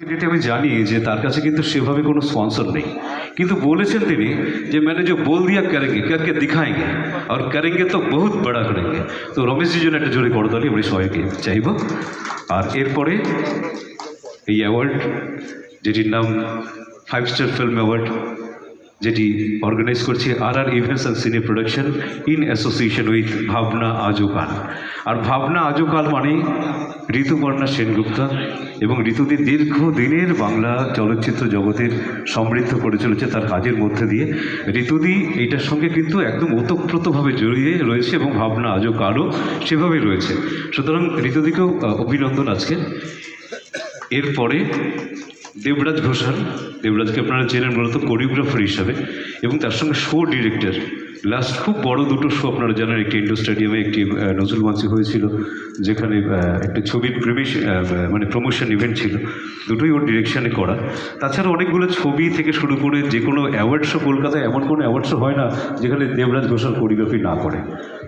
এটা আমি জানি যে তার কাছে কিন্তু সেভাবে কোনো স্পন্সর নেই কিন্তু বলেছেন তিনি যে मैंने जो बोल दिया करेंगे करके दिखाएंगे और करेंगे तो बहुत बड़ा करेंगे তো রমেশজির জন্য একটা জোরে করতালি আমি সবাইকে চাইব আর এরপরে এই অ্যাওয়ার্ড যেটির নাম ফাইভ স্টার ফিল্ম অ্যাওয়ার্ড যেটি অর্গানাইজ করছে R R events and cine production in association with Bhabna Aajkal আর ভাবনা আজোকাল মানেই ঋতুপর্ণা সেনগুপ্তা এবং ঋতুদি দীর্ঘ দিনের বাংলা চলচ্চিত্র জগতের সমৃদ্ধ করে চলেছে তার কাজের মধ্যে দিয়ে। ঋতুদি এইটার সঙ্গে কিন্তু একদম ওতপ্রোতভাবে জড়িয়ে রয়েছে এবং ভাবনা আজও কালও সেভাবেই রয়েছে। সুতরাং ঋতুদিকেও অভিনন্দন আজকে। এরপরে দেবরাজ ঘোষাল। দেবরাজকে আপনারা চেনেন মূলত কোরিওগ্রাফার হিসাবে এবং তার সঙ্গে শো ডিরেক্টর। লাস্ট খুব বড় দুটো শো আপনারা জানেন, একটি ইন্ডোর স্টেডিয়ামে, একটি নজরুল মঞ্চে হয়েছিল, যেখানে একটা ছবির প্রেমিস মানে প্রমোশন ইভেন্ট ছিল। দুটোই ওর ডিরেকশানে করা। তাছাড়া অনেকগুলো ছবি থেকে শুরু করে যে কোনো অ্যাওয়ার্ড শো কলকাতায় এমন কোনো অ্যাওয়ার্ড শো হয় না, যেখানে দেবরাজ ঘোষাল কোরিওগ্রাফি না করে।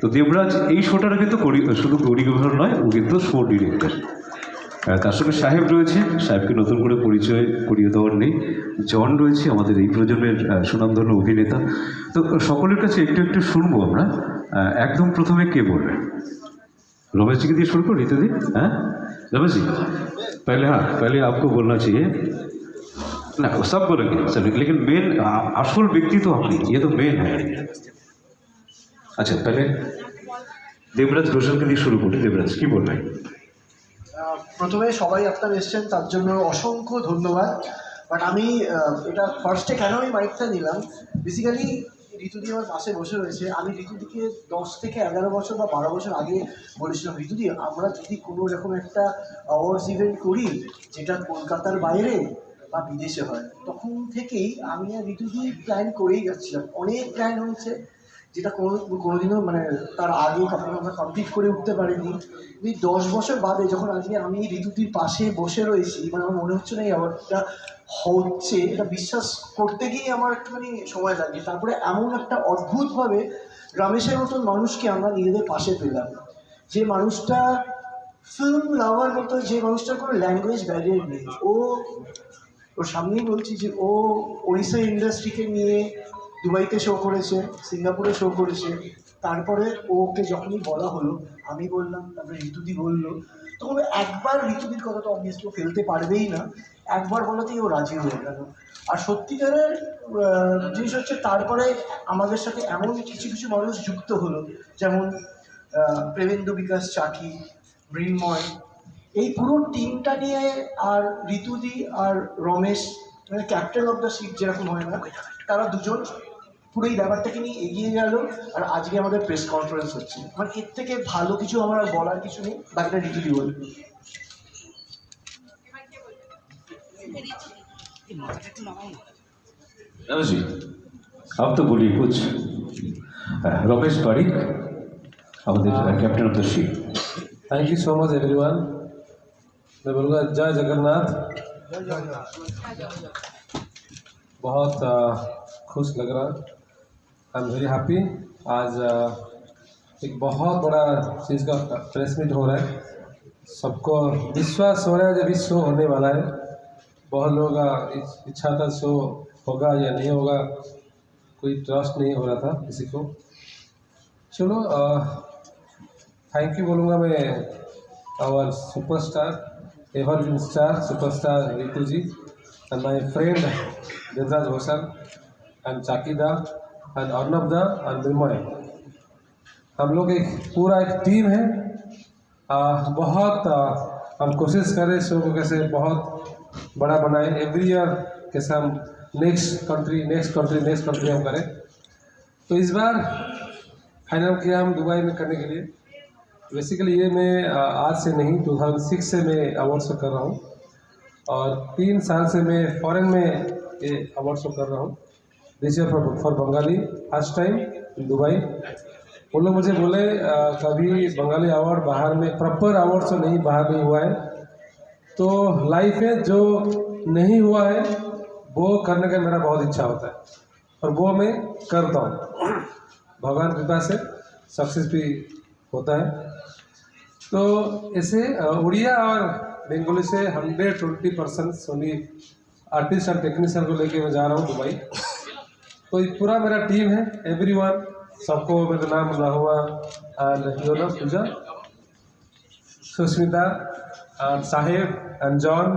তো দেবরাজ এই শোটার কিন্তু শুধু কোরিওগ্রাফার নয়, ও কিন্তু শো ডিরেক্টর তার সঙ্গে সাহেব রয়েছে সাহেবকে নতুন করে পরিচয় করিয়ে দেওয়ার নেই জন রয়েছে আমাদের এই প্রজন্মের আহ, সুনামধন্য অভিনেতা তো সকলের কাছে একটু একটু শুনবো আমরা আহ, একদম প্রথমে কে বলবে रमेश जी के दिए शुरू करो रीतू दी हैं रमेश जी पहले हाँ पहले आपको बोलना चाहिए ना वो सब बोलेंगे सब लेकिन मेन असल व्यक्ति तो अपनी ये तो मेन है अच्छा पहले देवराज घोषाल के लिए शुरू करो देवराज की बोल रहे हैं আহ, প্রথমে সবাই আপনার এসছেন, তার জন্য অসংখ্য ধন্যবাদ। বাট আমি এটা ফার্স্টে কেন আমি মাইকটা নিলাম? বেসিক্যালি ঋতুদি আমার পাশে বসে রয়েছে। আমি ঋতুদিকে দশ থেকে এগারো বছর বা বারো বছর আগে বলেছিলাম, ঋতুদি, আমরা যদি কোনো রকম একটা অ্যাওয়ার্ডস ইভেন্ট করি, যেটা কলকাতার বাইরে বা বিদেশে হয়, তখন থেকেই আমি আর ঋতুদি প্ল্যান করেই যাচ্ছিলাম। অনেক প্ল্যান হয়েছে। যেটা কোনো কোনোদিনও মানে তার আগে কখনো আমরা কমপ্লিট করে উঠতে পারিনি। এই দশ বছর বাদে যখন আজকে আমি এই ঋতুটির পাশে বসে রয়েছি মানে আমার মনে হচ্ছে না এই অ্যাওয়ার্ডটা হচ্ছে, এটা বিশ্বাস করতে গিয়ে আমার একটুখানি সময় লাগে তারপরে এমন একটা অদ্ভুতভাবে রমেশের মতন মানুষকে আমরা নিজেদের পাশে পেলাম। যে মানুষটা ফিল্ম লাভার মতো যে মানুষটার কোনো ল্যাঙ্গুয়েজ ব্যারিয়ার নেই। ও, ওর সামনেই বলছি যে ও ওড়িশা ইন্ডাস্ট্রিকে নিয়ে দুবাইতে শো করেছে সিঙ্গাপুরে শো করেছে। তারপরে ওকে যখনই বলা হলো আমি বললাম তারপরে ঋতুদি বলল তখন একবার ঋতুদির কথা তো অবভিয়াসলি ফেলতে পারবেই না। একবার বলাতেই ও রাজি হয়ে গেল। আর সত্যিকারের জিনিস হচ্ছে তারপরে আমাদের সাথে এমন কিছু কিছু মানুষ যুক্ত হলো যেমন আহ, প্রেমেন্দু বিকাশ চাকি মৃন্ময়। এই পুরো টিমটা নিয়ে আর ঋতুদি আর রমেশ মানে ক্যাপ্টেন অফ দ্য শিপ যেরকম হয় না তারা দুজন পুরো এই ব্যাপারটাকে নিয়ে এগিয়ে গেল আর আজকে আমাদের প্রেস কনফারেন্স হচ্ছে মানে এর থেকে ভালো কিছু আমার আর বলার কিছু নেই বাকিটা ঋতুদি বলবে रमेश जी आप तो बोलिए कुछ আহ, রমেশ বারিক আমাদের captain of the ship thank you so much everyone मैं बोलूँगा जय जगन्नाथ बहुत अ, खुश लग रहा आई एम वेरी हैप्पी आज एक बहुत बड़ा चीज़ का प्रेस मीट हो रहा है। सबको विश्वास हो रहा है जब इस शो होने वाला है। बहुत लोगों इच्छा था शो होगा या नहीं होगा। कोई ट्रस्ट नहीं हो रहा था किसी को। चलो थैंक यू बोलूँगा मैं our superstar evergreen star superstar Ritu ji and my friend Debraj Ghoshal and Chakida and Arnab da and Nirmay हम लोग एक पूरा एक टीम है। आ, बहुत आ, हम कोशिश करें शो को कैसे बहुत बड़ा बनाएँ। एवरी ईयर कैसे हम next country next country next country हम करें। तो इस बार फाइनल किया हम दुबई में करने के लिए। बेसिकली ये मैं आज से नहीं 2006 से मैं अवार्ड शो कर रहा हूँ। और तीन साल से मैं फॉरेन में ये अवार्ड शो कर रहा हूँ। This year for Bengali first time Dubai वो लोग मुझे बोले आ, कभी बंगाली अवार्ड बाहर में प्रॉपर अवार्ड शो नहीं बाहर में हुआ है। तो लाइफ में जो नहीं हुआ है वो करने का मेरा बहुत इच्छा होता है। और वो मैं करता हूँ। भगवान कृपा से सक्सेस भी होता है। तो ऐसे उड़िया और बेंगोली से hundred twenty percent Sony artist और टेक्नीशियन को लेके मैं जा रहा हूँ दुबई तो ये पूरा मेरा टीम है एवरीवन सबको मेरा नाम राहुआ एंड योर नाम Puja. Susmita and Saheb and John.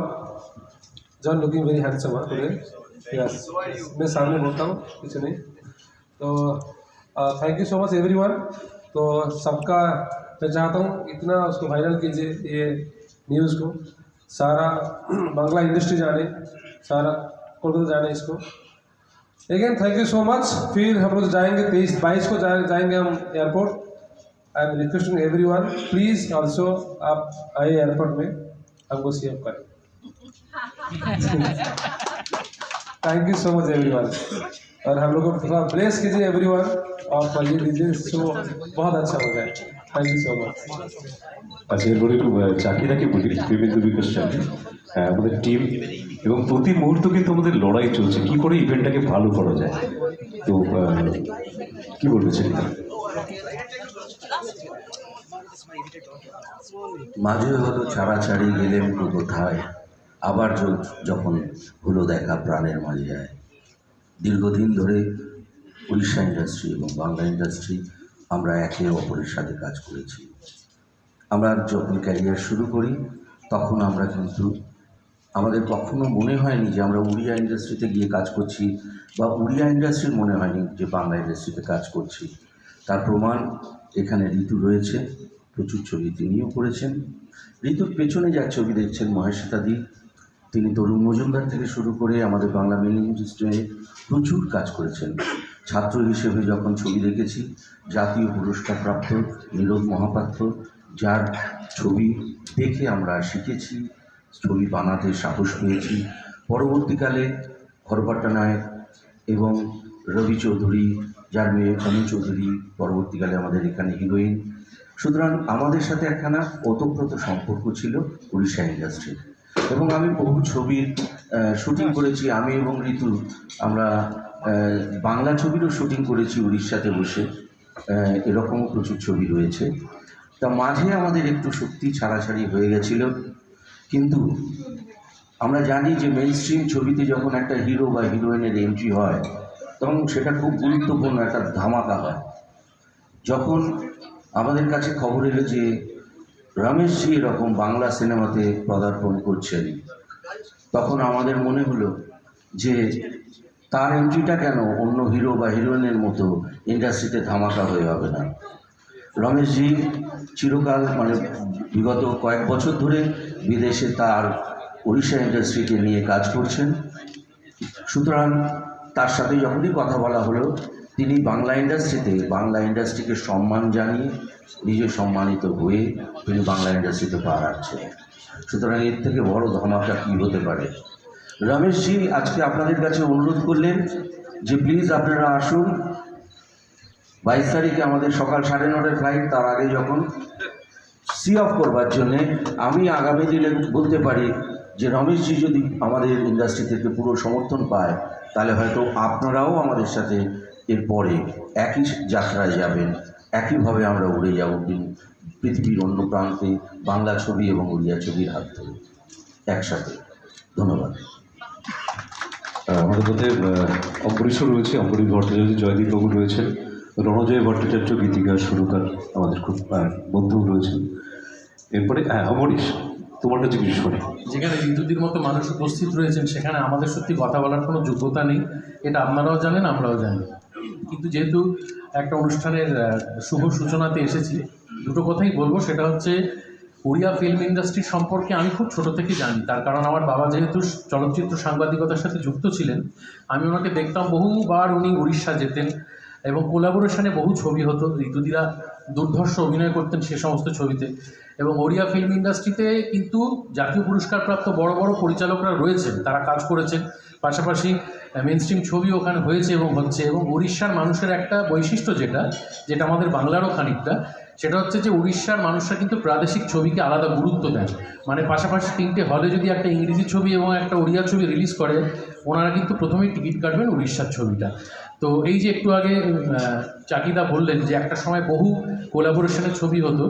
John looking very handsome है टुडे यस मैं सामने बोलता हूँ, कुछ नहीं। तो thank you so much everyone तो सबका, मैं चाहता हूँ, इतना उसको वायरल कीजिए, ये न्यूज़ को। सारा बांग्ला इंडस्ट्री जाने, सारा कोलकाता जाने इसको। Again thank you so much फिर हम लोग जाएँगे तेईस बाईस को जा, जाएँगे हम airport I am requesting everyone please also आप आए एयरपोर्ट में हमको सी अप करें. Thank you so much everyone और हम लोग को थोड़ा ब्लेस कीजिए एवरी वन और ये दीजिए सो बहुत अच्छा हो जाए. Thank you so much. আচ্ছা এরপরে একটু চাকিরাকে বলি বিভিন্ন বিকাশটা আমাদের টিম এবং প্রতি মুহূর্ত কিন্তু আমাদের লড়াই চলছে। কি করে ইভেন্টটাকে ভালো করা যায়? তো কি বলবে চাকিরা মাঝে হলো ছাড়াছাড়ি গেলেন তো কোথায়? আবার যখন হলো দেখা প্রাণের মাঝে আয়। দীর্ঘদিন ধরে উড়িষ্যা ইন্ডাস্ট্রি এবং বাংলা ইন্ডাস্ট্রি আমরা একে অপরের সাথে কাজ করেছি। আমরা যখন ক্যারিয়ার শুরু করি, তখন আমরা কিন্তু আমাদের কখনো মনে হয়নি যে আমরা উড়িয়া ইন্ডাস্ট্রিতে গিয়ে কাজ করছি বা উড়িয়া ইন্ডাস্ট্রির মনে হয়নি যে বাংলা ইন্ডাস্ট্রিতে কাজ করছি। তার প্রমাণ এখানে ঋতু রয়েছে, প্রচুর ছবি তিনিও করেছেন। ঋতুর পেছনে যা ছবি দেখছেন মহেশিতাদি তিনি তরুণ মজুমদার থেকে শুরু করে আমাদের বাংলা ইন্ডাস্ট্রিতে প্রচুর কাজ করেছেন। ছাত্র হিসেবে যখন ছবি দেখেছি, জাতীয় পুরস্কার প্রাপ্ত নীরদ মহাপাত্র, যার ছবি দেখে আমরা শিখেছি, ছবি বানাতে সাহস পেয়েছি। পরবর্তীকালে হরপাট্টা নায়ক এবং রবি চৌধুরী, যার মেয়ে অনু চৌধুরী পরবর্তীকালে আমাদের এখানে হিরোইন। সুতরাং আমাদের সাথে একখানা ওতপ্রোত সম্পর্ক ছিল উড়িষ্যা ইন্ডাস্ট্রি এবং আমি বহু ছবির শুটিং করেছি, আমি এবং ঋতু। আমরা বাংলা ছবিরও শুটিং করেছি উড়িষ্যাতে বসে। এরকমও প্রচুর ছবি রয়েছে। তা মাঝে আমাদের একটু শক্তি ছাড়াছাড়ি হয়ে গেছিল। কিন্তু আমরা জানি যে মেন স্ট্রিম ছবিতে যখন একটা হিরো বা হিরোইনের এন্ট্রি হয়, তখন সেটা খুব গুরুত্বপূর্ণ একটা ধামাকা হয়। যখন আমাদের কাছে খবর এলো যে রমেশজি এরকম বাংলা সিনেমাতে পদার্পণ করছেন, তখন আমাদের মনে হলো যে তার এন্ট্রিটা কেন অন্য হিরো বা হিরোইনের মতো ইন্ডাস্ট্রিতে ধামাকা হয়ে হবে না? রমেশজি চিরকাল মানে বিগত কয়েক বছর ধরে বিদেশে তার ওড়িশা ইন্ডাস্ট্রিকে নিয়ে কাজ করছেন। সুতরাং তার সাথে যখনই কথা বলা হলো, তিনি বাংলা ইন্ডাস্ট্রিতে বাংলা ইন্ডাস্ট্রিকে সম্মান জানিয়ে নিজে সম্মানিত হয়ে তিনি বাংলা ইন্ডাস্ট্রিতে পা রাখছেন। সুতরাং এর থেকে বড় ধামাকা কী হতে পারে? রমেশজি, আজকে আপনাদের কাছে অনুরোধ করলেন যে প্লিজ আপনারা আসুন। বাইশ তারিখে আমাদের সকাল সাড়ে নটায় ফ্লাইট তার আগে যখন সি অফ করবার জন্যে আমি আগামী দিনে বলতে পারি যে রমেশজি যদি আমাদের ইন্ডাস্ট্রি থেকে পুরো সমর্থন পায়, তাহলে হয়তো আপনারাও আমাদের সাথে এরপরে একই যাত্রায় যাবেন। একইভাবে আমরা উড়ে যাব পৃথিবীর অন্য প্রান্তে, বাংলা ছবি এবং উড়িয়া ছবির হাত ধরে। একসাথে। ধন্যবাদ। মধ্যে অম্বরীশও রয়েছে অম্বরীশ ভট্টাচার্য, জয়দীপ বাবু রয়েছেন, রণজয় ভট্টাচার্য, গীতিকার, সুরকার আমাদের খুব বন্ধু রয়েছেন। এরপরে হ্যাঁ অমরিশ তোমার কাছে কিছু শুনি। যেখানে ঋতুদির মতো মানুষ উপস্থিত রয়েছেন, সেখানে আমাদের সত্যি কথা বলার কোনো যোগ্যতা নেই, এটা আপনারাও জানেন, আমরাও জানি। কিন্তু যেহেতু একটা অনুষ্ঠানের শুভ সূচনাতে এসেছি, দুটো কথাই বলব, সেটা হচ্ছে ওড়িয়া ফিল্ম ইন্ডাস্ট্রি সম্পর্কে আমি খুব ছোট থেকে জানি। তার কারণ আমার বাবা যেহেতু চলচ্চিত্র সাংবাদিকতার সাথে যুক্ত ছিলেন, আমি ওনাকে দেখতাম বহুবার উনি উড়িষ্যা যেতেন এবং কোলাবোরেশনে বহু ছবি হতো। ঋতুদিরা দুর্ধর্ষ অভিনয় করতেন সে সমস্ত ছবিতে। এবং ওড়িয়া ফিল্ম ইন্ডাস্ট্রিতে কিন্তু জাতীয় পুরস্কারপ্রাপ্ত বড় বড় পরিচালকরা রয়েছেন, তারা কাজ করেছেন। পাশাপাশি মেন স্ট্রিম ছবি ওখানে হয়েছে এবং হচ্ছে এবং উড়িষ্যার মানুষের একটা বৈশিষ্ট্য যেটা যেটা আমাদের বাংলারও খানিকটা সেটা হচ্ছে যে উড়িষ্যার মানুষরা কিন্তু প্রাদেশিক ছবিকে আলাদা গুরুত্ব দেন মানে পাশাপাশি তিনটে হলে যদি একটা ইংরেজি ছবি এবং একটা ওড়িয়া ছবি রিলিজ করে, ওনারা কিন্তু প্রথমেই টিকিট কাটবেন উড়িষ্যার ছবিটা। তো এই যে একটু আগে চাকিদা বললেন যে একটা সময় বহু কোলাবোরেশনের ছবি হতো।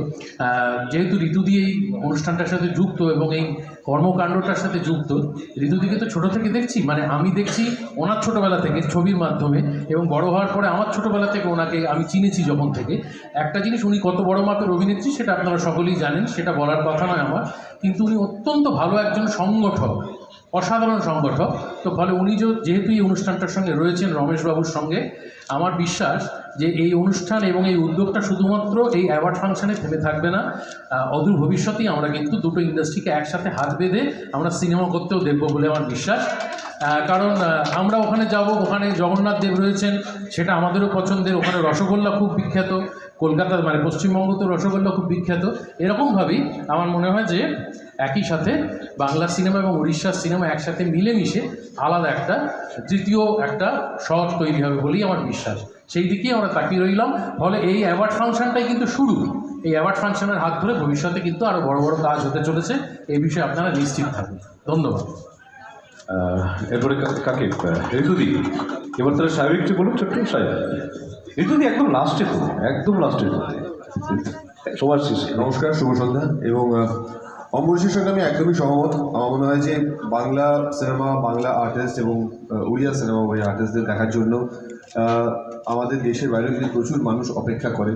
যেহেতু ঋতুদি এই অনুষ্ঠানটার সাথে যুক্ত এবং এই কর্মকাণ্ডটার সাথে যুক্ত ঋতুদিকে তো ছোটো থেকে দেখছি মানে আমি দেখছি ওনার ছোটোবেলা থেকে ছবির মাধ্যমে এবং বড় হওয়ার পরে আমার ছোটোবেলা থেকে ওনাকে আমি চিনেছি যখন থেকে। একটা জিনিস উনি কত বড় মাপের অভিনেত্রী সেটা আপনারা সকলেই জানেন, সেটা বলার কথা নয় আমার। কিন্তু উনি অত্যন্ত ভালো একজন সংগঠক, অসাধারণ সংগঠক। তো ফলে উনি যেহেতু এই অনুষ্ঠানটার সঙ্গে রয়েছেন রমেশবাবুর সঙ্গে আমার বিশ্বাস যে এই অনুষ্ঠান এবং এই উদ্যোগটা শুধুমাত্র এই অ্যাওয়ার্ড ফাংশনে থেমে থাকবে না। অদূর ভবিষ্যতেই আমরা কিন্তু দুটো ইন্ডাস্ট্রিকে একসাথে হাত বেঁধে আমরা সিনেমা করতেও দেখব বলে আমার বিশ্বাস। কারণ আমরা ওখানে যাব, ওখানে জগন্নাথ দেব রয়েছেন, সেটা আমাদেরও পছন্দের। ওখানে রসগোল্লা খুব বিখ্যাত, কলকাতার মানে পশ্চিমবঙ্গ তো রসগোল্লা খুব বিখ্যাত। এরকমভাবেই আমার মনে হয় যে একই সাথে বাংলা সিনেমা এবং উড়িষ্যার সিনেমা একসাথে মিলেমিশে আলাদা একটা, তৃতীয় একটা শহর তৈরি হবে বলেই আমার বিশ্বাস। সেই দিকেই আমরা তাকিয়ে রইলাম। ফলে এই অ্যাওয়ার্ড ফাংশনটাই কিন্তু শুরু। এই অ্যাওয়ার্ড ফাংশনের হাত ধরে ভবিষ্যতে কিন্তু আরও বড় বড় কাজ হতে চলেছে। এই বিষয়ে আপনারা নিশ্চিত থাকুন। ধন্যবাদ। এরপরে কাকে? ঋতুদি। এবার তাহলে সাহেব একটু বলুন, ছোট্ট সাহেব। ঋতুদি একদম লাস্টে তো একদম লাস্টে তো সবার শেষে। নমস্কার, শুভ সন্ধ্যা। এবং অম্বরীশের সঙ্গে আমি একদমই সহমত। আমার মনে হয় যে বাংলা সিনেমা, বাংলা আর্টিস্ট এবং উড়িয়া সিনেমা ওই আর্টিস্টদের দেখার জন্য আমাদের দেশের বাইরে যদি প্রচুর মানুষ অপেক্ষা করে,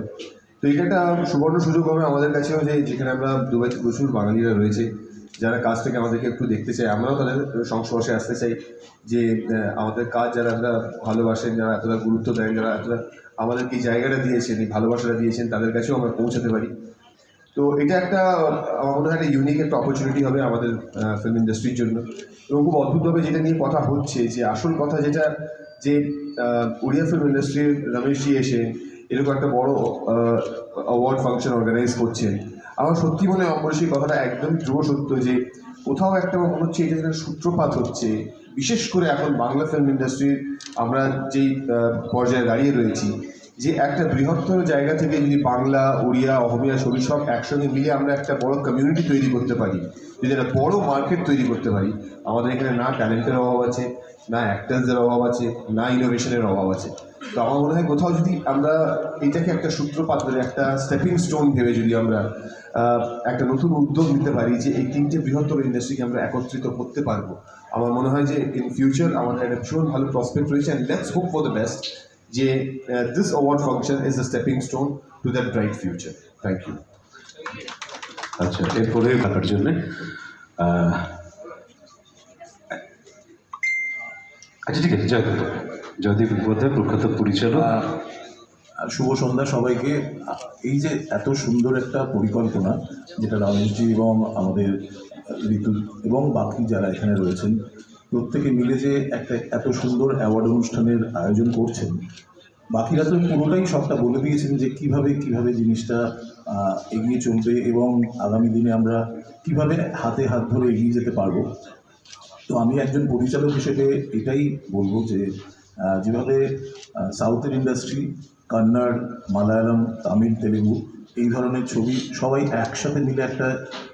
তো এটা একটা সুবর্ণ সুযোগ হবে আমাদের কাছেও যে যেখানে আমরা দুবাইতে প্রচুর বাঙালিরা রয়েছে। যারা কাজ থেকে আমাদেরকে একটু দেখতে চাই আমরাও তাদের সংস্পর্শে আসতে চাই যে আমাদের কাজ যারা এতটা ভালোবাসেন, যারা এতটা গুরুত্ব দেন, যারা এতটা আমাদেরকে জায়গাটা দিয়েছেন, এই ভালোবাসাটা দিয়েছেন, তাদের কাছেও আমরা পৌঁছাতে পারি। তো এটা একটা, আমার মনে হয় একটা ইউনিক একটা অপরচুনিটি হবে আমাদের ফিল্ম ইন্ডাস্ট্রির জন্য। এবং খুব অদ্ভুতভাবে যেটা নিয়ে কথা হচ্ছে, যে আসল কথা যেটা, যে উড়িয়া ফিল্ম ইন্ডাস্ট্রির রমেশজি এসে এরকম একটা বড় অ্যাওয়ার্ড ফাংশন অর্গানাইজ করছেন। আমার সত্যি মনে অপরিসী কথাটা একদম ধ্রুব সত্য যে কোথাও একটা মনে হচ্ছে এটা যেন সূত্রপাত হচ্ছে। বিশেষ করে এখন বাংলা ফিল্ম ইন্ডাস্ট্রির আমরা যেই পর্যায়ে দাঁড়িয়ে রয়েছি, যে একটা বৃহত্তর জায়গা থেকে যদি বাংলা, ওড়িয়া, অহমিয়া, ছবি সব একসঙ্গে মিলে আমরা একটা বড় কমিউনিটি তৈরি করতে পারি, যদি একটা বড় মার্কেট তৈরি করতে পারি, আমাদের এখানে না ট্যালেন্টের অভাব আছে, না অ্যাক্টার্সদের অভাব আছে, না ইনোভেশনের অভাব আছে। তো আমার মনে হয় কোথাও যদি আমরা এটাকে একটা সূত্রপাত ধরে একটা স্টেপিং স্টোন ভেবে যদি আমরা একটা নতুন উদ্যোগ নিতে পারি যে এই তিনটে বৃহত্তর ইন্ডাস্ট্রিকে আমরা একত্রিত করতে পারব, আমার মনে হয় যে ইন ফিউচার আমাদের একটা ভীষণ ভালো প্রসপেক্ট রয়েছে and let's hope for the best যে this award function is the stepping stone to that bright future thank you আচ্ছা এরপরে থাকার জন্যে আচ্ছা ঠিক আছে জয়দীপ জয়দীপ মুখোপাধ্যায়, প্রখ্যাত পরিচালক। শুভ সন্ধ্যা সবাইকে। এই যে এত সুন্দর একটা পরিকল্পনা, যেটা রমেশজি এবং আমাদের ঋতু এবং বাকি যারা এখানে রয়েছেন, প্রত্যেকে মিলে যে একটা এত সুন্দর অ্যাওয়ার্ড অনুষ্ঠানের আয়োজন করছেন, বাকিরা তো পুরোটাই সবটা বলে দিয়েছেন যে কীভাবে কীভাবে জিনিসটা এগিয়ে চলবে এবং আগামী দিনে আমরা কীভাবে হাতে হাত ধরে এগিয়ে যেতে পারব। তো আমি একজন পরিচালক হিসেবে এটাই বলব যে যেভাবে সাউথের ইন্ডাস্ট্রি কন্নড় মালায়ালাম তামিল তেলেগু এই ধরনের ছবি সবাই একসাথে মিলে একটা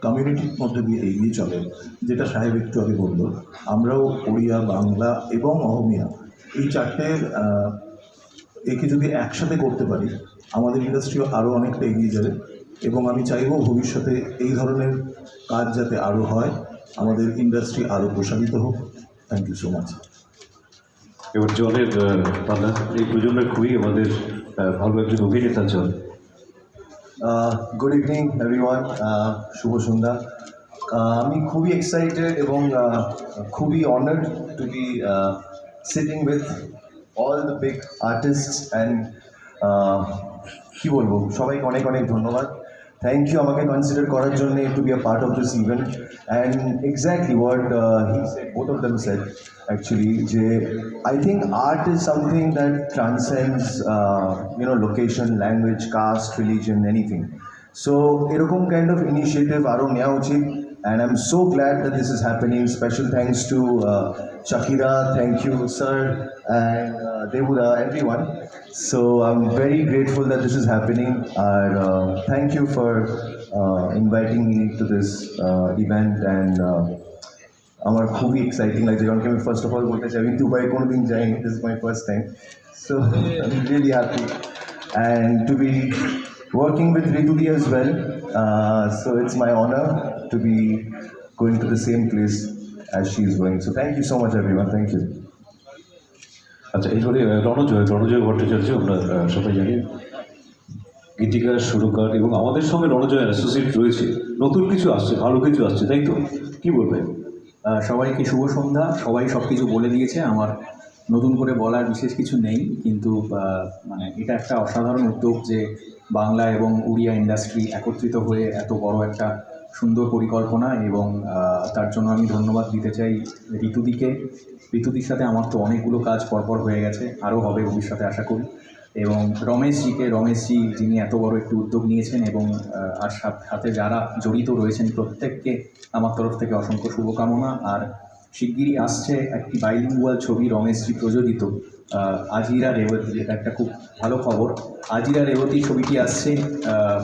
কমিউনিটির মধ্যে দিয়ে এগিয়ে চলে যেটা সাহেব একটু আগে বলল। আমরাও ওড়িয়া বাংলা এবং অহমিয়া এই চারটের আহ, একে যদি একসাথে করতে পারি আমাদের ইন্ডাস্ট্রিও আরও অনেকটা এগিয়ে যাবে এবং আমি চাইব ভবিষ্যতে এই ধরনের কাজ যাতে আরও হয় আমাদের ইন্ডাস্ট্রি আরও প্রসারিত হোক। থ্যাংক ইউ সো মাচ এবার জলের পালা এই প্রজন্মের খুবই আমাদের ভালো একজন অভিনেতা জল। গুড ইভিনিং এভরিওয়ান শুভ সন্ধ্যা। আমি খুবই এক্সাইটেড এবং খুবই honoured to be sitting with all the big artist and কী বলব, সবাইকে অনেক অনেক ধন্যবাদ। থ্যাংক ইউ আমাকে কনসিডার করার জন্য to be a part of this event and exactly what he both of them set actually যে I think art is something that transcends you know location language caste religion anything so এরকম kind of initiative আরও নেওয়া উচিত। and I'm so glad that this is happening. Special thanks to uh, Shakira, thank you, sir, and uh, Devuda, everyone. So I'm very grateful that this is happening. And uh, thank you for uh, inviting me to this uh, event and. Uh, আমার খুবই exciting লাগছে কারণ কি আমি first of all বলতে চাই আমি Dubai কোনো দিন যাইনি this is my first time so I am really happy and to be working with Ritudi as well. Uh, so it's my honor To be going to the same place as she is going. So thank you so much, everyone. Thank you. আচ্ছা এরপরে রণজয় রণজয় ভট্টাচার্য আমরা সবাই জানি গীতিকার সুরকার এবং আমাদের সঙ্গে রণজয় অ্যাসোসিয়েট রয়েছে নতুন কিছু আসছে ভালো কিছু আসছে তাই তো কি বলবেন সবাইকে শুভ সন্ধ্যা সবাই সব কিছু বলে দিয়েছে আমার নতুন করে বলার বিশেষ কিছু নেই কিন্তু মানে এটা একটা অসাধারণ উদ্যোগ যে বাংলা এবং উড়িয়া ইন্ডাস্ট্রি একত্রিত হয়ে এত বড় একটা সুন্দর পরিকল্পনা এবং তার জন্য আমি ধন্যবাদ দিতে চাই ঋতুদিকে। ঋতুদির সাথে আমার তো অনেকগুলো কাজ পরপর হয়ে গেছে, আরও হবে ভবিষ্যতে আশা করি। এবং রমেশজিকে, রমেশজি যিনি এত বড় একটি উদ্যোগ নিয়েছেন এবং আর সাথে যারা জড়িত রয়েছেন প্রত্যেককে আমার তরফ থেকে অসংখ্য শুভকামনা। আর শিগগিরই আসছে একটি বাইলিঙ্গুয়াল ছবি রমেশজি প্রযোজিত আজিরা রেবতী এটা একটা খুব ভালো খবর। আজিরা রেবতী ছবিটি আসছে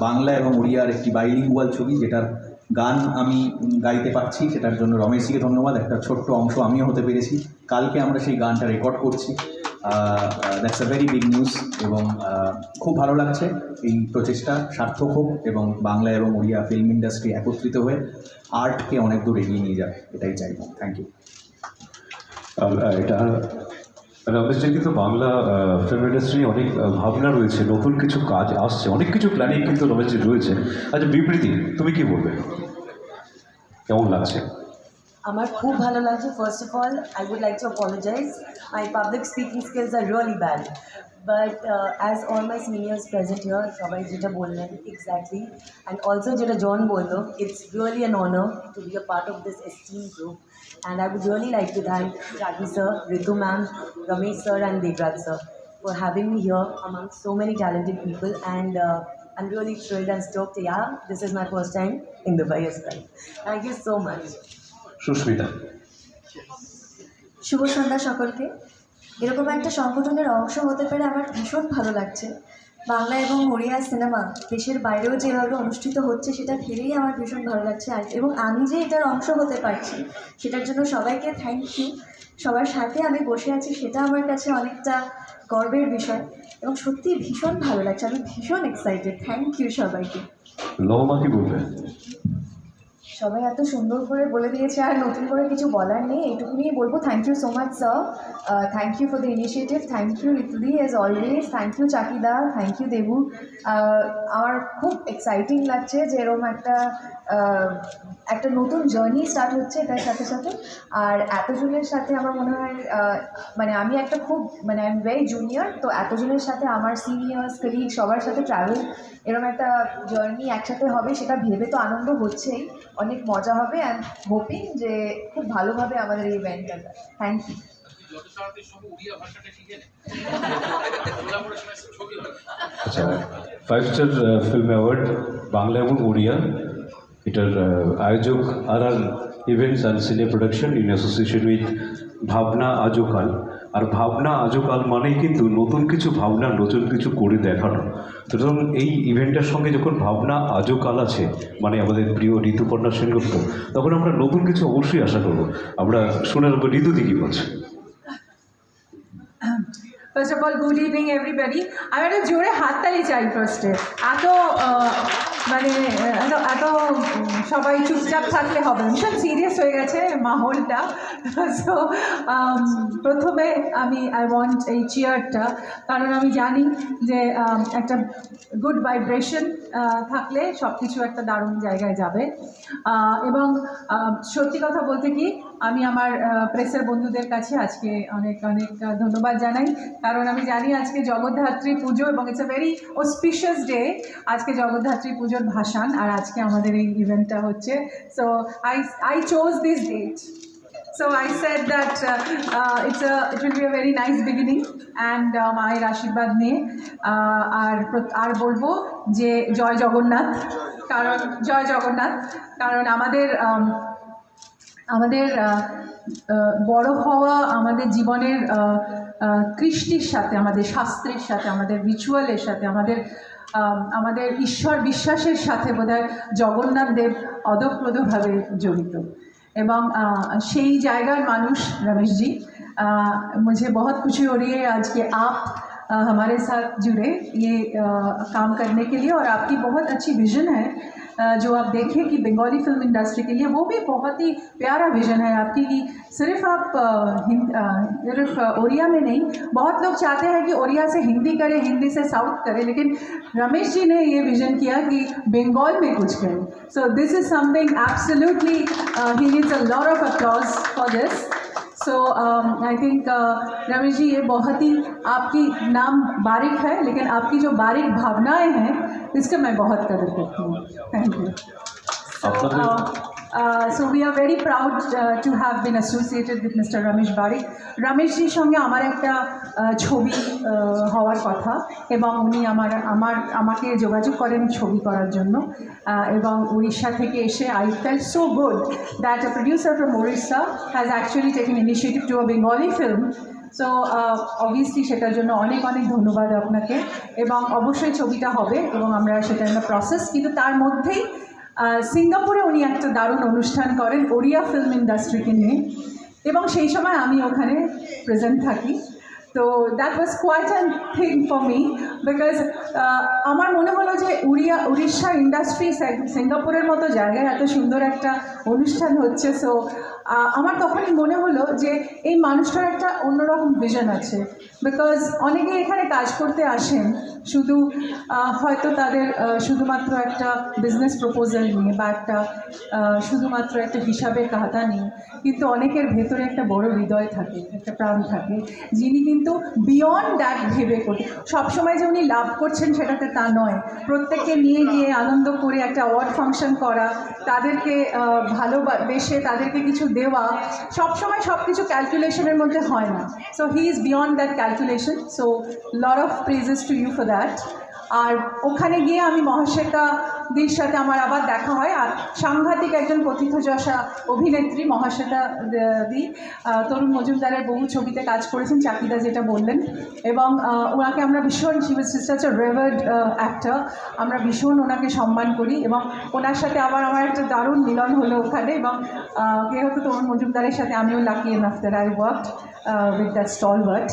বাংলা এবং উড়িয়ার একটি বাইলিঙ্গুয়াল ছবি যেটার গান আমি গাইতে পারছি, সেটার জন্য রমেশজিকে ধন্যবাদ। একটা ছোট্ট অংশ আমিও হতে পেরেছি। কালকে আমরা সেই গানটা রেকর্ড করছি। That's a very big news এবং খুব ভালো লাগছে এই প্রচেষ্টা সার্থক হোক এবং বাংলা এবং ওড়িয়া ফিল্ম ইন্ডাস্ট্রি একত্রিত হয়ে আর্টকে অনেক দূর এগিয়ে নিয়ে যাক, এটাই চাইব। থ্যাংক ইউ এটা রমেশজির কিন্তু বাংলা ফিল্ম ইন্ডাস্ট্রি অনেক ভাবনা রয়েছে, নতুন কিছু কাজ আসছে, অনেক কিছু প্ল্যানিং কিন্তু রমেশজি রয়েছে। আচ্ছা বিবৃতি তুমি কি বলবে? কেমন লাগছে? আমার খুব ভালো লাগছে first of all I would like to apologise my public speaking skills are really bad but as all my seniors present here সবাই যেটা বললেন এক্স্যাক্টলি অ্যান্ড অলসো যেটা জন বলল it's really an honour to be a part of this esteem group and I would really like to thank ragi sir Ritu ma'am Ramesh sir and Debraj sir for having me here among so many talented people and uh, I'm really thrilled and stoked. Yeah, this is my first time in Dubai as well. Thank you so much. Susmita. শুভ সন্ধ্যা সকলকে। এরকম একটা সংগঠনের অংশ হতে পেরে আমার ভীষণ ভালো লাগছে। বাংলা এবং ওড়িয়া সিনেমা দেশের বাইরেও যেভাবে অনুষ্ঠিত হচ্ছে সেটা ভেবেই আমার ভীষণ ভালো লাগছে। আর এবং আমি যে এটার অংশ হতে পারছি সেটার জন্য সবাইকে থ্যাংক ইউ সবার সাথে আমি বসে আছি সেটা আমার কাছে অনেকটা গর্বের বিষয়। এবং সত্যি ভীষণ ভালো লাগছে আমি ভীষণ এক্সাইটেড থ্যাংক ইউ সবাইকে। কি বলবে? সবাই এত সুন্দর করে বলে দিয়েছে আর নতুন করে কিছু বলার নেই এইটুকুনি বলব। Thank you so much sir thank you for the initiative thank you ঋতুদি as always thank you Chakida thank you Debu আমার খুব এক্সাইটিং লাগছে যে এরকম একটা একটা নতুন জার্নি স্টার্ট হচ্ছে এটার সাথে সাথে। আর এতজনের সাথে আমার মনে হয় মানে আমি একটা খুব মানে আই এম ভেরি জুনিয়র তো এতজনের সাথে আমার সিনিয়র্স কলিগ সবার সাথে ট্রাভেল এরকম একটা জার্নি একসাথে হবে সেটা ভেবে তো আনন্দ হচ্ছেই। অনেক মজা হবে অ্যান্ড হোপিং যে খুব ভালোভাবে আমাদের এই ইভেন্টটা thank you five star film award Bangla এবং ওড়িয়া। এটার আয়োজক R R events and cine production in association with Bhabna Aajkal আর ভাবনা আজকাল মানেই কিন্তু নতুন কিছু ভাবনা, নতুন কিছু করে দেখানো। তো যখন এই ইভেন্টের সঙ্গে যখন ভাবনা আজকাল আছে মানে আমাদের প্রিয় ঋতুপর্ণা সেনগুপ্ত, তখন আমরা নতুন কিছু অবশ্যই আশা করব। আমরা শুনে নেব, ঋতু দিকে বলছে। First of all good evening everybody আমি একটা জোরে হাততালি চাই ফার্স্টে এত মানে এত এত, সবাই চুপচাপ থাকলে হবে। ভীষণ সিরিয়াস হয়ে গেছে মাহলটা। সো প্রথমে আমি আই ওয়ান্ট এই চেয়ারটা কারণ আমি জানি যে একটা গুড ভাইব্রেশন থাকলে সব কিছু একটা দারুণ জায়গায় যাবে। এবং সত্যি কথা বলতে কি আমি আমার প্রেসের বন্ধুদের কাছে আজকে অনেক অনেক ধন্যবাদ জানাই। কারণ আমি জানি আজকে জগদ্ধাত্রী পুজো এবং it's a very auspicious day আজকে জগদ্ধাত্রী পুজোর ভাসান আর আজকে আমাদের এই ইভেন্টটা হচ্ছে। So I I chose this date So I said a it will be a very nice beginning and uh, মায়ের আশীর্বাদ নিয়ে uh, আর আর বলব যে জয় জগন্নাথ কারণ জয় জগন্নাথ কারণ আমাদের um, আমাদের বড় হওয়া আমাদের জীবনের কৃষ্টির সাথে, আমাদের শাস্ত্রের সাথে, আমাদের রিচুয়ালের সাথে, আমাদের আমাদের ঈশ্বর বিশ্বাসের সাথে বোধহয় জগন্নাথ দেব অদপ্রদভাবে জড়িত। এবং সেই জায়গার মানুষ রমেশজি। মুঝে বহুত खुशी हो रही है हमारे साथ जुड़े ये काम करने के लिए और आपकी बहुत अच्छी विजन है जो आप देखें कि बंगाली फ़िल्म इंडस्ट्री के लिए वो भी बहुत ही प्यारा विजन है आपकी कि सिर्फ़ आप सिर्फ़ ओडिया में नहीं, बहुत लोग चाहते हैं कि ओडिया से हिंदी करें, हिंदी से साउथ करें, लेकिन रमेश जी ने ये विजन किया कि बंगाल में कुछ करें। So this is something absolutely he needs a lot of applause for this so I think Ramesh ji ये बहुत ही आपकी नाम बारिक है लेकिन आपकी जो बारिक भावनाएँ हैं इसका मैं बहुत कदर करती हूँ। Thank you so we are very proud to have been associated with mister Ramesh Barik রমেশজির সঙ্গে আমার একটা আহ, ছবি আহ, হওয়ার কথা এবং উনি আমার আমার আমাকে যোগাযোগ করেন ছবি করার জন্য আহ, এবং উড়িষ্যা থেকে এসে I feel so good that a producer from Orissa has actually taken initiative to a Bengali film so obviously সেটার জন্য অনেক অনেক ধন্যবাদ আপনাকে এবং অবশ্যই ছবিটা হবে এবং আমরা সেটা একটা প্রসেস কিন্তু তার মধ্যেই সিঙ্গাপুরে উনি একটা দারুণ অনুষ্ঠান করেন, ওড়িয়া ফিল্ম ইন্ডাস্ট্রিকে নিয়ে। এবং সেই সময় আমি ওখানে প্রেজেন্ট থাকি। তো that was quite an thing for me because আমার মনে হলো যে উড়িয়া, উড়িষ্যা ইন্ডাস্ট্রি সিঙ্গাপুরের মতো জায়গায় এত সুন্দর একটা অনুষ্ঠান হচ্ছে। সো আমার তখনই মনে হলো যে এই মানুষটার একটা অন্যরকম ভিশন আছে। বিকজ অনেকে এখানে কাজ করতে আসেন, শুধু হয়তো তাদের শুধুমাত্র একটা বিজনেস প্রপোজাল নিয়ে বা একটা শুধুমাত্র একটা হিসাবের খাতা নিয়ে, কিন্তু অনেকের ভেতরে একটা বড় হৃদয় থাকে, একটা প্রাণ থাকে, যিনি কিন্তু বিয়ন্ড দ্যাট ভেবে করে সবসময় যে উনি লাভ করছেন সেটাতে তা নয়। প্রত্যেককে নিয়ে গিয়ে আনন্দ করে একটা অ্যাওয়ার্ড ফাংশন করা, তাদেরকে ভালোবেসে তাদেরকে কিছু দেওয়া, সবসময় সব কিছু ক্যালকুলেশনের মধ্যে হয় না। So he is beyond that calculation so lot of praises to you for that আর ওখানে গিয়ে আমি মহাশ্বেতাদির সাথে আমার আবার দেখা হয়। আর সাংঘাতিক একজন কথিতযশা অভিনেত্রী মহাশ্বেতা দি তরুণ মজুমদারের বহু ছবিতে কাজ করেছেন, চাকিদা যেটা বললেন। এবং ওনাকে আমরা ভীষণ she was such revered actor আমরা ভীষণ ওনাকে সম্মান করি এবং ওনার সাথে আবার আমার একটা দারুণ মিলন হলো ওখানে এবং যেহেতু তরুণ মজুমদারের সাথে আমিও lucky enough that I work with that stalwart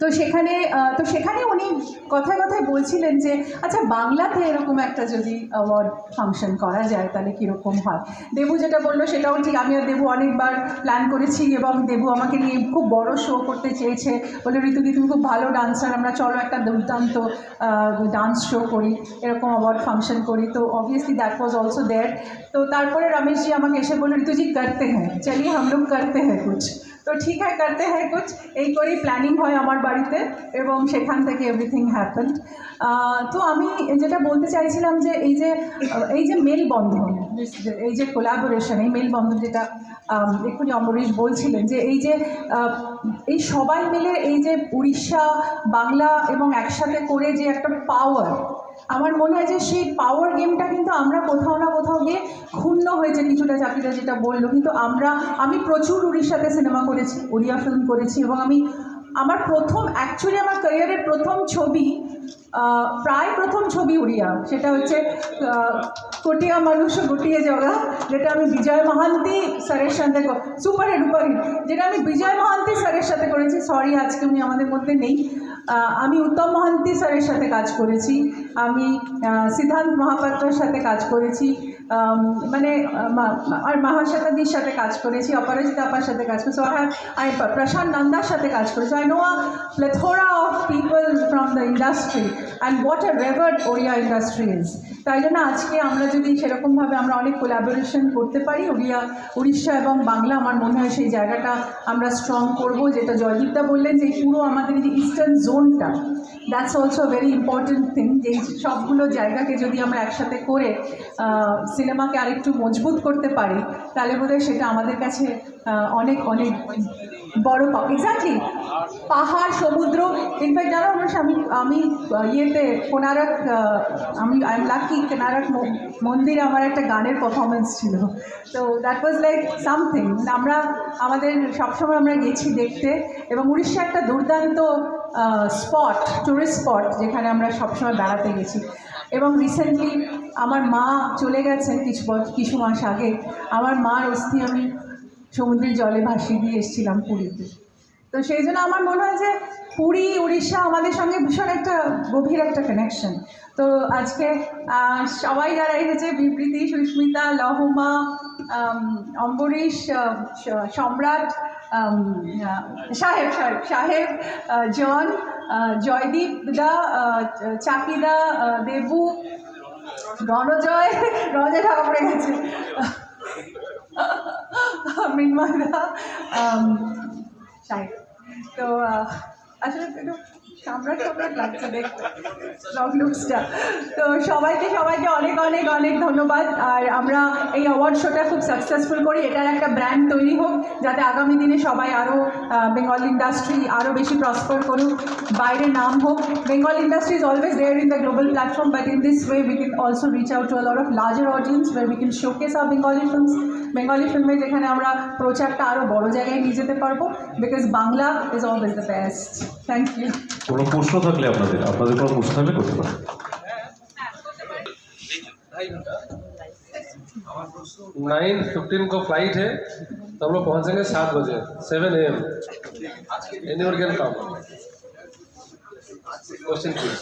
তো সেখানে তো সেখানে উনি কথায় কথায় বলছিলেন যে আচ্ছা বাংলাতে এরকম একটা যদি অ্যাওয়ার্ড ফাংশন করা যায়, তাহলে কীরকম হয়? দেবু যেটা বলল সেটাও ঠিক, আমি আর দেবু অনেকবার প্ল্যান করেছি এবং দেবু আমাকে নিয়ে খুব বড় শো করতে চেয়েছে। বলে ঋতুদি তুমি খুব ভালো ডান্সার আমরা চলো একটা দুর্দান্ত ডান্স শো করি, এরকম অ্যাওয়ার্ড ফাংশন করি। তো obviously that was also there তো তারপরে রমেশজি আমাকে এসে বলল, ঋতুজি, করতে হ্যাঁ চলিয়ে হাম করতে হ্যাঁ কুছ। তো ঠিক হয় করতে হয় কুছ। এই করেই প্ল্যানিং হয় আমার বাড়িতে এবং সেখান থেকে এভরিথিং হ্যাপেন তো আমি যেটা বলতে চাইছিলাম যে এই যে এই যে মেলবন্ধন, এই যে কোলাবোরেশন এই মেলবন্ধন যেটা এক্ষুনি অমরেশ বলছিলেন যে এই যে এই সবাই মিলে এই যে উড়িষ্যা, বাংলা এবং একসাথে করে যে একটা পাওয়ার আমার মনে হয় যে সেই পাওয়ার গেমটা কিন্তু আমরা কোথাও না কোথাও গিয়ে ক্ষুণ্ণ হয়েছে কিছুটা চাকরিটা যেটা বলল। কিন্তু আমরা, আমি প্রচুর উড়িষ্যাতে সিনেমা করেছি, উড়িয়া ফিল্ম করেছি এবং আমি, আমার প্রথম অ্যাকচুয়ালি আমার ক্যারিয়ারের প্রথম ছবি প্রায় প্রথম ছবি উড়িয়া। সেটা হচ্ছে কোটিয়া মানুষ গোটিয়ে জগা, যেটা আমি বিজয় মহান্তি স্যারের সাথে সুপার হিট যেটা আমি বিজয় মহান্তি স্যারের সাথে করেছি। সরি আজকে উনি আমাদের মধ্যে নেই। আমি উত্তম মহান্তি স্যারের সাথে কাজ করেছি। আমি সিদ্ধান্ত মহাপাত্রর সাথে কাজ করেছি মানে আর মহাশ্বেতাদির সাথে কাজ করেছি, অপরাজিতা আপার সাথে কাজ করেছি আই আই প্রশান্ত নন্দার সাথে কাজ করেছি I know a plethora of people from the industry and what a revered Odia industry is তাই জন্য আজকে আমরা যদি সেরকমভাবে আমরা অনেক কোলাবোরেশন করতে পারি উড়িয়া উড়িষ্যা এবং বাংলা, আমার মনে হয় সেই জায়গাটা আমরা স্ট্রং করব, যেটা জয়দীপদা বললেন যে পুরো আমাদের যে ইস্টার্ন জোনটা that's also very important thing যে এই সবগুলো জায়গাকে যদি আমরা একসাথে করে সিনেমাকে আরেকটু মজবুত করতে পারি, তাহলে বোধহয় সেটা আমাদের কাছে অনেক অনেক বড় এক্স্যাক্টলি পাহাড়, সমুদ্র ইনফ্যাক্ট জানো আমরা আমি আমি ইয়েতে, কোনারক আমি আই এম লাকি কোনারক মন্দিরে আমার একটা গানের পারফরমেন্স ছিল। তো দ্যাট ওয়াজ লাইক সামথিং আমরা, আমাদের সবসময় আমরা গেছি দেখতে, এবং উড়িষ্যা একটা দুর্দান্ত স্পট টুরিস্ট স্পট যেখানে আমরা সবসময় বেড়াতে গেছি। এবং রিসেন্টলি আমার মা চলে গেছেন কিছু কিছু মাস আগে। আমার মার অস্থি আমি সমুদ্রের জলে ভাসিয়ে দিয়ে এসেছিলাম পুরীতে। তো সেই জন্য আমার মনে হয় যে পুরী, উড়িষ্যা আমাদের সঙ্গে ভীষণ একটা গভীর একটা কানেকশন তো আজকে সবাই যারা এসেছে বিবৃতি সুস্মিতা, লহমা অম্বরীশ সম্রাট সাহেব সাহেব সাহেব জন জয়দীপ দা চাকিদা দেবু রণজয় রণজয় পড়ে গেছে মৃন্ময়দা সাহেব তো আহ, আসলে তো একটু তো সবাইকে সবাইকে অনেক অনেক অনেক ধন্যবাদ। আর আমরা এই অ্যাওয়ার্ড শোটা খুব সাকসেসফুল করি। এটার একটা ব্র্যান্ড তৈরি হোক, যাতে আগামী দিনে সবাই আরও বেঙ্গল ইন্ডাস্ট্রি আরও বেশি প্রসপার করুক। বাইরে নাম হোক Bengal industry is always there in the global platform but in this way we can also reach out to a of larger audience way we can showcase our Bengali films Bengali ফিল্মে যেখানে আমরা প্রচারটা আরও বড় জায়গায় নিয়ে যেতে পারব because Bangla is always the best thank you কোনো প্রশ্ন থাকলে আপনাদের আপনাদের কোনো প্রশ্ন থাকলে করতে পারেন नाइन फिफ्टीन को फ्लाइट है तो हम लोग पहुंचेंगे सात बजे seven A M any can come question please